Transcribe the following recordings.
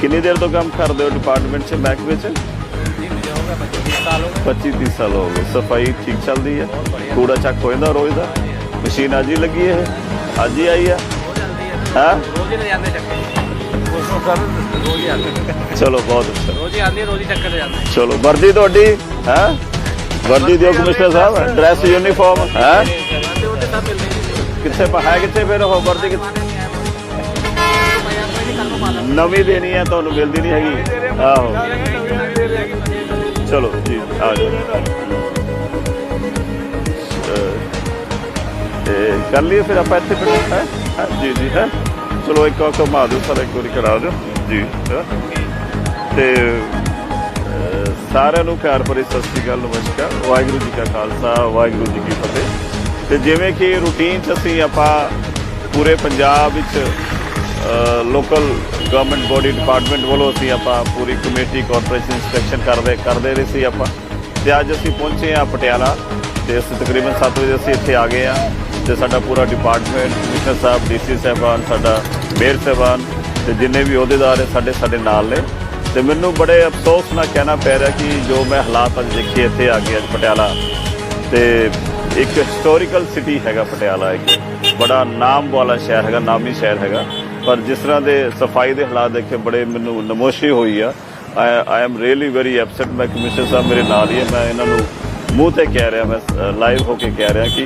ਕਿੰਨੀ ਦੇਰ ਤੋਂ ਕੰਮ ਕਰਦੇ ਹੋ ਡਿਪਾਰਟਮੈਂਟ 'ਚ ਮਹਿਕਮੇ 'ਚ जी मुझे हो गया पच्चीस साल हो गए 25 30 ਸਾਲ ਹੋ ਗਏ ਸਫਾਈ ਠੀਕ ਚੱਲਦੀ ਹੈ ਕੂੜਾ ਚੱਕ ਹੋ ਜਾਂਦਾ ਰੋਜ਼ ਦਾ ਮਸ਼ੀਨ ਅੱਜ ਹੀ ਲੱਗੀ ਹੈ ਇਹ? ਅੱਜ ਹੀ ਆਈ ਹੈ रोज जल्दी है ਹਾਂ रोज ही ले जाते चक्कर वो कर रोज ही आते ਚਲੋ ਬਹੁਤ ਅੱਛਾ रोज ही आती है रोज ही चक्कर ले जाते ਚਲੋ ਵਰਦੀ ਤੁਹਾਡੀ ਹੈ ਵਰਦੀ ਦਿਓ ਕਮਿਸ਼ਨਰ ਸਾਹਿਬ ਡਰੈਸ ਯੂਨੀਫਾਰਮ ਹੈ हैं होते सब मिलते हैं ਕਿੱਥੇ ਪ- ਹੈ ਕਿੱਥੇ ਫਿਰ ਉਹ ਵਰਦੀ ਕਿੱਥੇ ਨਵੀਂ ਦੇਣੀ ਹੈ ਤੁਹਾਨੂੰ ਮਿਲਦੀ ਨਹੀਂ ਹੈਗੀ। ਆਹੋ। ਚਲੋ ਜੀ ਆ ਜਾਓ। ਅਹ, ਤੇ ਕਰ ਲਈਏ ਫਿਰ ਆਪਾਂ ਇੱਥੇ ਫਿਰ ਹੈ? ਜੀ ਜੀ ਹੈ? ਚਲੋ ਇੱਕ ਵਾਰ ਘੁਮਾ ਦਿਓ ਸਰ ਇੱਕ ਵਾਰੀ ਕਰਾ ਦਿਓ। ਜੀ ਹੈਂ। ਤੇ ਸਾਰਿਆਂ ਨੂੰ ਪਿਆਰ ਭਰੀ ਸਤਿ ਸ੍ਰੀ ਅਕਾਲ ਨਮਸਕਾਰ। ਵਾਹਿਗੁਰੂ ਜੀ ਕਾ ਖਾਲਸਾ ਵਾਹਿਗੁਰੂ ਜੀ ਕੀ ਫਤਿਹ। ਤੇ ਜਿਵੇਂ ਕਿ ਰੂਟੀਨ ਚ ਅਸੀਂ ਆਪਾਂ ਪੂਰੇ ਪੰਜਾਬ ਵਿੱਚ ਲੋਕਲ ਗਵਰਨਮੈਂਟ ਬੋਡੀ ਡਿਪਾਰਟਮੈਂਟ ਵੱਲੋਂ ਅਸੀਂ ਆਪਾਂ ਪੂਰੀ ਕਮੇਟੀ ਕਾਰਪੋਰੇਸ਼ਨ ਇਨਸਪੈਕਸ਼ਨ ਕਰਦੇ ਕਰਦੇ ਰਹੇ ਸੀ ਆਪਾਂ। ਤੇ ਅੱਜ ਅਸੀਂ ਪਹੁੰਚੇ ਆ ਪਟਿਆਲਾ। ਤੇ ਅਸੀਂ ਤਕਰੀਬਨ 7 ਵਜੇ ਅਸੀਂ ਇੱਥੇ ਆ ਗਏ ਆ ਤੇ ਸਾਡਾ ਪੂਰਾ ਡਿਪਾਰਟਮੈਂਟ ਕਮਿਸ਼ਨਰ ਸਾਹਿਬ ਡੀਸੀ ਸਾਹਿਬਾਨ, ਸਾਡਾ ਮੇਅਰ ਸਾਹਿਬਾਨ ਤੇ ਜਿੰਨੇ ਵੀ ਅਹੁਦੇਦਾਰ ਹੈ, ਸਾਡੇ ਸਾਡੇ ਨਾਲ ਨੇ। ਤੇ ਮੈਨੂੰ ਬੜੇ ਅਫਸੋਸ ਨਾਲ ਕਹਿਣਾ ਪੈ ਰਿਹਾ ਕਿ ਜੋ ਮੈਂ ਹਾਲਾਤ ਅੱਜ ਦੇਖੇ ਇੱਥੇ ਆ ਕੇ ਅੱਜ ਪਟਿਆਲਾ। ਤੇ ਇੱਕ ਹਿਸਟੋਰੀਕਲ ਸਿਟੀ ਹੈਗਾ ਪਟਿਆਲਾ ਇੱਕ। ਬੜਾ ਨਾਮ ਵਾਲਾ ਸ਼ਹਿਰ ਹੈਗਾ, ਨਾਮੀ ਸ਼ਹਿਰ ਹੈਗਾ। ਪਰ ਜਿਸ ਤਰ੍ਹਾਂ ਦੇ ਸਫ਼ਾਈ ਦੇ ਹਾਲਾਤ ਦੇਖੇ ਬੜੇ ਮੈਨੂੰ ਨਮੋਸ਼ੀ ਹੋਈ ਆ। I am really very upset ਮੈਂ ਕਮਿਸ਼ਨਰ ਸਾਹਿਬ ਮੇਰੇ ਨਾਲ ਹੀ ਹੈ ਮੈਂ ਇਹਨਾਂ ਨੂੰ ਮੂੰਹ ਤੇ ਕਹਿ ਰਿਹਾ ਮੈਂ ਲਾਈਵ ਹੋ ਕੇ ਕਹਿ ਰਿਹਾ ਕਿ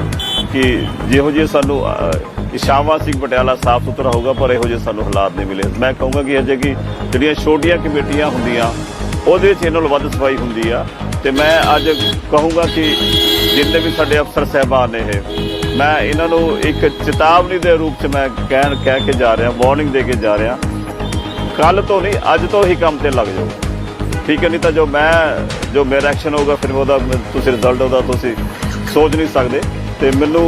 ਕਿ ਜਿਹੋ ਜਿਹੇ ਸਾਨੂੰ ਅਹ, ਇਸ਼ਾਵਾ ਸਿੰਘ ਪਟਿਆਲਾ ਸਾਫ਼ ਸੁਥਰਾ ਹੋਊਗਾ ਪਰ ਇਹੋ ਜਿਹੇ ਸਾਨੂੰ ਹਾਲਾਤ ਨਹੀਂ ਮਿਲੇ। ਮੈਂ ਕਹੂੰਗਾ ਕਿ ਅਜੇ ਕਿ ਜਿਹੜੀਆਂ ਛੋਟੀਆਂ ਕਮੇਟੀਆਂ ਹੁੰਦੀਆਂ ਉਹਦੇ ਵਿੱਚ ਇਹਨਾਂ ਨੂੰ ਵੱਧ ਸਫ਼ਾਈ ਹੁੰਦੀ ਆ। ਤੇ ਮੈਂ ਅੱਜ ਕਹੂੰਗਾ ਕਿ ਜਿੰਨੇ ਵੀ ਸਾਡੇ ਅਫਸਰ ਸਹਿਬਾਨ ਨੇ ਇਹ ਮੈਂ ਇਹਨਾਂ ਨੂੰ ਇੱਕ ਚੇਤਾਵਨੀ ਦੇ ਰੂਪ 'ਚ ਮੈਂ ਕਹਿਣ, ਕਹਿ ਕੇ ਜਾ ਰਿਹਾ ਵਾਰਨਿੰਗ ਦੇ ਕੇ ਜਾ ਰਿਹਾ। ਕੱਲ ਤੋਂ ਨਹੀਂ, ਅੱਜ ਤੋਂ ਹੀ ਕੰਮ ਤੇ ਲੱਗ ਜਾਓ। ਠੀਕ ਹੈ, ਨਹੀਂ ਤਾਂ ਜੋ ਮੈਂ, ਜੋ ਮੇਰਾ ਐਕਸ਼ਨ ਹੋਊਗਾ, ਫਿਰ ਉਹਦਾ ਤੁਸੀਂ ਰਿਜ਼ਲਟ ਉਹਦਾ ਤੁਸੀਂ ਸੋਚ ਨਹੀਂ ਸਕਦੇ। ਤੇ ਮੈਨੂੰ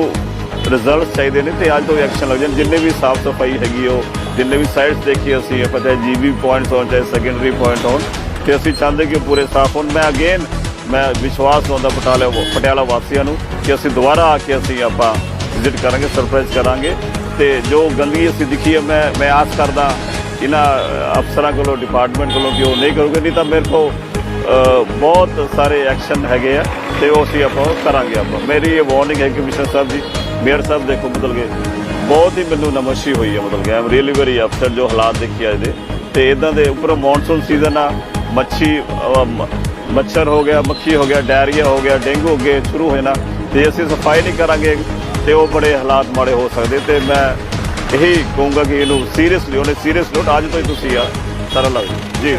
ਰਿਜ਼ਲਟਸ ਚਾਹੀਦੇ ਨੇ ਤੇ ਅੱਜ ਤੋਂ ਐਕਸ਼ਨ ਲੱਗ ਜਾਣ। ਜਿੰਨੇ ਵੀ ਸਾਫ਼ ਸਫ਼ਾਈ ਹੈਗੀ ਉਹ, ਜਿੰਨੇ ਵੀ ਸਾਈਡਸ ਦੇਖੀ ਅਸੀਂ, ਆਪਾਂ ਚਾਹੇ ਜੀਬੀ ਪੁਆਇੰਟਸ ਹੋਣ, ਚਾਹੇ ਸੈਕੰਡਰੀ ਪੁਆਇੰਟ ਹੋਣ, ਤੇ ਅਸੀਂ ਚਾਹੁੰਦੇ ਕਿ ਉਹ ਪੂਰੇ ਸਾਫ਼ ਹੋਣ। ਮੈਂ ਅਗੇਨ ਮੈਂ ਵਿਸ਼ਵਾਸ ਦਵਾਉਂਦਾ ਪਟਿਆਲਾ ਪਟਿਆਲਾ ਵਾਸੀਆਂ ਨੂੰ ਕਿ ਅਸੀਂ ਦੁਬਾਰਾ ਆ ਕੇ ਅਸੀਂ ਆਪਾਂ ਵਿਜ਼ਿਟ ਕਰਾਂਗੇ ਸਰਪ੍ਰਾਈਜ਼ ਕਰਾਂਗੇ। ਤੇ ਜੋ ਗੰਦਗੀ ਅਸੀਂ ਦਿਖੀ ਹੈ, ਮੈਂ ਮੈਂ ਆਸ ਕਰਦਾ ਇਹਨਾਂ ਅਫਸਰਾਂ ਕੋਲੋਂ ਡਿਪਾਰਟਮੈਂਟ ਕੋਲੋਂ ਕਿ ਉਹ ਨਹੀਂ ਕਰੋਗੇ, ਨਹੀਂ ਤਾਂ ਮੇਰੇ ਕੋਲ ਬਹੁਤ ਸਾਰੇ ਐਕਸ਼ਨ ਹੈਗੇ ਆ ਤੇ ਉਹ ਅਸੀਂ ਆਪਾਂ ਕਰਾਂਗੇ ਆਪਾਂ। ਮੇਰੀ ਇਹ ਵਾਰਨਿੰਗ ਹੈ ਕਮਿਸ਼ਨਰ ਸਾਹਿਬ ਜੀ, ਮੇਅਰ ਸਾਹਿਬ ਦੇਖੋ ਮਤਲਬ ਕਿ ਬਹੁਤ ਹੀ ਮੈਨੂੰ ਨਮਸ਼ੀ ਹੋਈ ਹੈ ਮਤਲਬ ਕਿ ਆਮ ਰੀਅਲੀ ਵੈਰੀ ਅਪਸੈਟ ਜੋ ਹਾਲਾਤ ਦੇਖੇ ਅੱਜ ਦੇ ਤੇ ਇਦਾਂ ਦੇ ਉੱਪਰੋਂ ਮੌਨਸੂਨ ਸੀਜ਼ਨ ਆ, ਮੱਛੀ ਮੱਛਰ ਹੋ ਗਿਆ, ਮੱਖੀ ਹੋ ਗਿਆ, ਡਾਇਰੀਆ ਹੋ ਗਿਆ, ਡੇਂਗੂ ਹੋ ਗਿਆ ਸ਼ੁਰੂ ਹੋ ਜਾਣਾ। ਤੇ ਅਸੀਂ ਸਫ਼ਾਈ ਨਹੀਂ ਕਰਾਂਗੇ ਤੇ ਉਹ ਬੜੇ ਹਾਲਾਤ ਮਾੜੇ ਹੋ ਸਕਦੇ ਤੇ ਮੈਂ ਇਹੀ ਕਹੂੰਗਾ ਕਿ ਇਹਨੂੰ ਸੀਰੀਅਸਲੀ ਉਹਨੇ ਸੀਰੀਅਸ ਨੋਟ ਅੱਜ ਤੋਂ ਹੀ ਤੁਸੀਂ ਆ, ਸਾਰਾ ਲੱਗ ਜੀ।